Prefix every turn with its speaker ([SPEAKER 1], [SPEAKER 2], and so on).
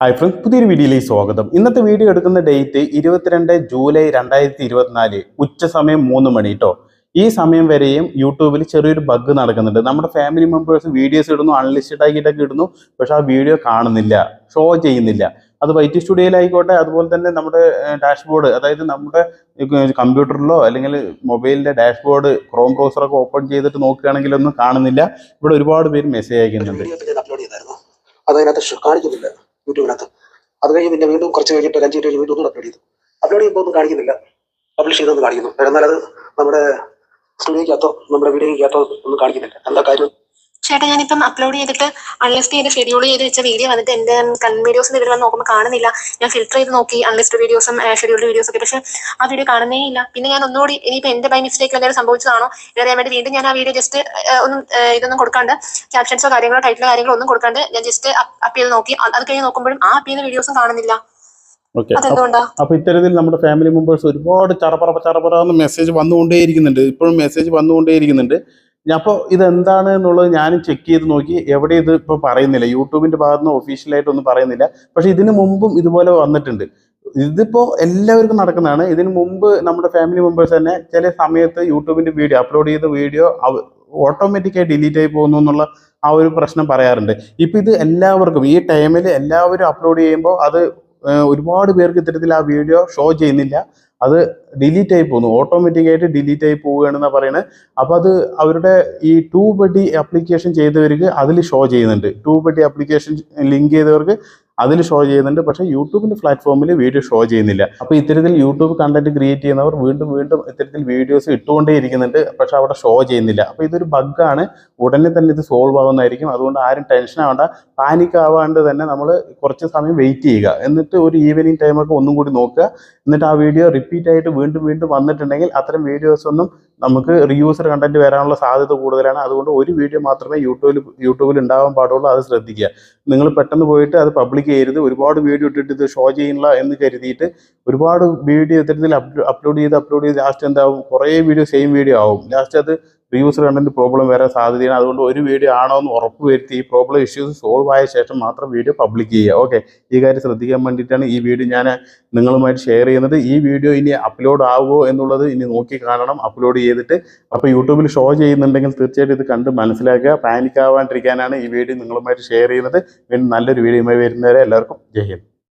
[SPEAKER 1] Hi friends പുതിയൊരു വീഡിയോയിലേക്ക് സ്വാഗതം. ഇന്നത്തെ വീഡിയോ എടുക്കുന്ന ഡേറ്റ് ഇരുപത്തിരണ്ട് ജൂലൈ രണ്ടായിരത്തി ഇരുപത്തിനാല് ഉച്ച സമയം മൂന്ന് മണി കേട്ടോ ഈ സമയം വരെയും യൂട്യൂബിൽ ചെറിയൊരു ബഗ് നടക്കുന്നുണ്ട്. നമ്മുടെ ഫാമിലി മെമ്പേഴ്സ് വീഡിയോസ് ഇടുന്നു അൺലിസ്റ്റഡ് ആക്കിയിട്ടൊക്കെ ഇടുന്നു പക്ഷെ ആ വീഡിയോ കാണുന്നില്ല ഷോ ചെയ്യുന്നില്ല. അത് വൈറ്റ് സ്റ്റുഡിയോയിലായിക്കോട്ടെ അതുപോലെ തന്നെ നമ്മുടെ ഡാഷ്ബോർഡ് അതായത് നമ്മുടെ കമ്പ്യൂട്ടറിലോ അല്ലെങ്കിൽ മൊബൈലിന്റെ ഡാഷ്ബോർഡ് ക്രോം ബ്രൗസറൊക്കെ ഓപ്പൺ ചെയ്തിട്ട് നോക്കുകയാണെങ്കിലൊന്നും കാണുന്നില്ല. ഇവിടെ ഒരുപാട് പേര് മെസ്സേജ് അയക്കുന്നുണ്ട്.
[SPEAKER 2] അതിനകത്ത് കാണിക്കുന്നില്ല. യൂട്യൂബിനകത്ത് അത് കഴിഞ്ഞ് പിന്നെ വീണ്ടും കുറച്ച് കഴിഞ്ഞിട്ട് ഒരു അഞ്ച് മിനിറ്റ് വീണ്ടും ഒന്നും അപ്ലോഡ് ചെയ്തു. അപ്ലോഡ് ചെയ്യുമ്പോൾ ഒന്നും കാണിക്കുന്നില്ല. പബ്ലിഷ് ചെയ്തൊന്നും കാണിക്കുന്നു. എന്നാൽ അത് നമ്മുടെ സ്റ്റുഡിയോക്കകത്തോ നമ്മുടെ വീഡിയോക്കകത്തോ ഒന്നും കാണിക്കുന്നില്ല. എന്താ കാര്യം?
[SPEAKER 3] ചേട്ടാ ഞാനിപ്പം അപ്ലോഡ് ചെയ്തിട്ട് അൺലിസ്റ്റ് ചെയ്ത് ഷെഡ്യൂൾ ചെയ്ത് വെച്ച വീഡിയോ വന്നിട്ട് എന്റെ കൺ വീഡിയോസ് ഇതിൽ വന്ന് നോക്കുമ്പോൾ കാണുന്നില്ല. ഞാൻ ഫിൽറ്റർ ചെയ്ത് നോക്കി അൺലിസ്റ്റ് വീഡിയോസും ഷെഡ്യൂൾഡ് വീഡിയോസ് ഒക്കെ. പക്ഷേ ആ വീഡിയോ കാണുന്നേ ഇല്ല. പിന്നെ ഞാൻ ഒന്നുകൂടി ഇനിയിപ്പോൾ എന്റെ ബൈ മിസ്റ്റേക്ക് എന്തെങ്കിലും സംഭവിച്ചതാണോ? എന്നറിയാൻ വേണ്ടി വീണ്ടും ഞാൻ ആ വീഡിയോ ജസ്റ്റ് ഒന്നും ഇതൊന്നും കൊടുക്കാണ്ട് ക്യാപ്ഷൻസോ കാര്യങ്ങളോ ടൈറ്റിലോ കാര്യങ്ങളോ ഒന്നും കൊടുക്കാണ്ട് ഞാൻ ജസ്റ്റ് അപ്പ് ചെയ്ത് നോക്കി. അത് കഴിഞ്ഞ് നോക്കുമ്പോഴും ആ അപ്പ് ചെയ്യുന്ന വീഡിയോസും കാണുന്നില്ല.
[SPEAKER 1] ഓക്കെ അപ്പൊ ഇത്തരത്തിൽ നമ്മുടെ ഫാമിലി മെമ്പേഴ്സ് ഒരുപാട് ചറപറ ചറപറ എന്ന് മെസ്സേജ് വന്നുകൊണ്ടേയിരിക്കുന്നുണ്ട്. ഇപ്പോഴും മെസ്സേജ് വന്നുകൊണ്ടേയിരിക്കുന്നുണ്ട്. അപ്പോൾ ഇതെന്താണ് എന്നുള്ളത് ഞാനും ചെക്ക് ചെയ്ത് നോക്കി. എവിടെ ഇത് ഇപ്പോൾ പറയുന്നില്ല. യൂട്യൂബിന്റെ ഭാഗത്ത് നിന്ന് ഒഫീഷ്യലായിട്ടൊന്നും പറയുന്നില്ല. പക്ഷേ ഇതിനു മുമ്പും ഇതുപോലെ വന്നിട്ടുണ്ട്. ഇതിപ്പോ എല്ലാവർക്കും നടക്കുന്നതാണ്. ഇതിനു മുമ്പ് നമ്മുടെ ഫാമിലി മെമ്പേഴ്സ് തന്നെ ചില സമയത്ത് യൂട്യൂബിന്റെ വീഡിയോ അപ്ലോഡ് ചെയ്ത വീഡിയോ ഓട്ടോമാറ്റിക്കായി ഡിലീറ്റ് ആയി പോകുന്നു എന്നുള്ള ആ ഒരു പ്രശ്നം പറയാറുണ്ട്. ഇപ്പൊ ഇത് എല്ലാവർക്കും ഈ ടൈമിൽ എല്ലാവരും അപ്ലോഡ് ചെയ്യുമ്പോൾ അത് ഒരുപാട് പേർക്ക് ഇത്തരത്തിൽ ആ വീഡിയോ ഷോ ചെയ്യുന്നില്ല. അത് ഡിലീറ്റ് ആയി പോകുന്നു. ഓട്ടോമാറ്റിക് ആയിട്ട് ഡിലീറ്റ് ആയി പോവുകയാണെന്നാണ് പറയുന്നത് അപ്പോൾ അത് അവരുടെ ഈ ടൂ ബഡി ആപ്ലിക്കേഷൻ ചെയ്തവർക്ക് അതിൽ ഷോ ചെയ്യുന്നുണ്ട്. ടൂ ബഡി ആപ്ലിക്കേഷൻ ലിങ്ക് ചെയ്തവർക്ക് അതിൽ ഷോ ചെയ്യുന്നുണ്ട്. പക്ഷേ യൂട്യൂബിന്റെ പ്ലാറ്റ്ഫോമിൽ വീഡിയോ ഷോ ചെയ്യുന്നില്ല. അപ്പോൾ ഇത്തരത്തിൽ യൂട്യൂബ് കണ്ടന്റ് ക്രിയേറ്റ് ചെയ്യുന്നവർ വീണ്ടും വീണ്ടും ഇത്തരത്തിൽ വീഡിയോസ് ഇട്ടുകൊണ്ടേ ഇരിക്കുന്നുണ്ട് പക്ഷെ അവിടെ ഷോ ചെയ്യുന്നില്ല. അപ്പോൾ ഇതൊരു ബഗ്ഗാണ് ഉടനെ തന്നെ ഇത് സോൾവ് ആവുന്നതായിരിക്കും. അതുകൊണ്ട് ആരും ടെൻഷൻ ആവേണ്ട. പാനിക് ആവാണ്ട് തന്നെ നമ്മൾ കുറച്ച് സമയം വെയിറ്റ് ചെയ്യുക. എന്നിട്ട് ഒരു ഈവനിങ് ടൈമൊക്കെ ഒന്നും കൂടി നോക്കുക. എന്നിട്ട് ആ വീഡിയോ റിപ്പീറ്റ് ആയിട്ട് വീണ്ടും വീണ്ടും വന്നിട്ടുണ്ടെങ്കിൽ അത്തരം വീഡിയോസ് ഒന്നും നമുക്ക് റീയൂസർ കണ്ടന്റ് വരാനുള്ള സാധ്യത കൂടുതലാണ്. അതുകൊണ്ട് ഒരു വീഡിയോ മാത്രമേ യൂട്യൂബിൽ യൂട്യൂബിൽ ഉണ്ടാവാൻ പാടുള്ളൂ. അത് ശ്രദ്ധിക്കുക. നിങ്ങൾ പെട്ടെന്ന് പോയിട്ട് അത് പബ്ലിക് ചെയ്യരുത്. ഒരുപാട് വീഡിയോ ഇട്ടിട്ട് ഇത് ഷോ ചെയ്യില്ല എന്ന് കരുതിയിട്ട് ഒരുപാട് വീഡിയോ ഇത്തരത്തിൽ അപ്ലോഡ് ചെയ്ത് അപ്ലോഡ് ചെയ്ത് ലാസ്റ്റ് എന്താവും? കുറേ വീഡിയോ സെയിം വീഡിയോ ആവും. ലാസ്റ്റ് അത് റീയൂസർ കണ്ടന്റ് പ്രോബ്ലം വരാൻ സാധ്യതയാണ്. അതുകൊണ്ട് ഒരു വീഡിയോ ആണോ എന്ന് ഉറപ്പ് വരുത്തി ഈ പ്രോബ്ലം ഇഷ്യൂസ് സോൾവ് ആയ ശേഷം മാത്രം വീഡിയോ പബ്ലിക് ചെയ്യുക. ഓക്കെ ഈ കാര്യം ശ്രദ്ധിക്കാൻ വേണ്ടിയിട്ടാണ് ഈ വീഡിയോ ഞാൻ നിങ്ങളുമായിട്ട് ഷെയർ ചെയ്യുന്നത്. ഈ വീഡിയോ ഇനി അപ്ലോഡ് ആവുമോ എന്നുള്ളത് ഇനി നോക്കി കാണണം അപ്ലോഡ് ചെയ്തിട്ട്. അപ്പോൾ യൂട്യൂബിൽ ഷോ ചെയ്യുന്നുണ്ടെങ്കിൽ തീർച്ചയായിട്ടും ഇത് കണ്ട് മനസ്സിലാക്കുക. പാനിക് ആവാണ്ടിരിക്കാനാണ് ഈ വീഡിയോ നിങ്ങളുമായിട്ട് ഷെയർ ചെയ്യുന്നത്. വീണ്ടും നല്ലൊരു വീഡിയോയുമായി വരുന്നവരെ എല്ലാവർക്കും ജയ്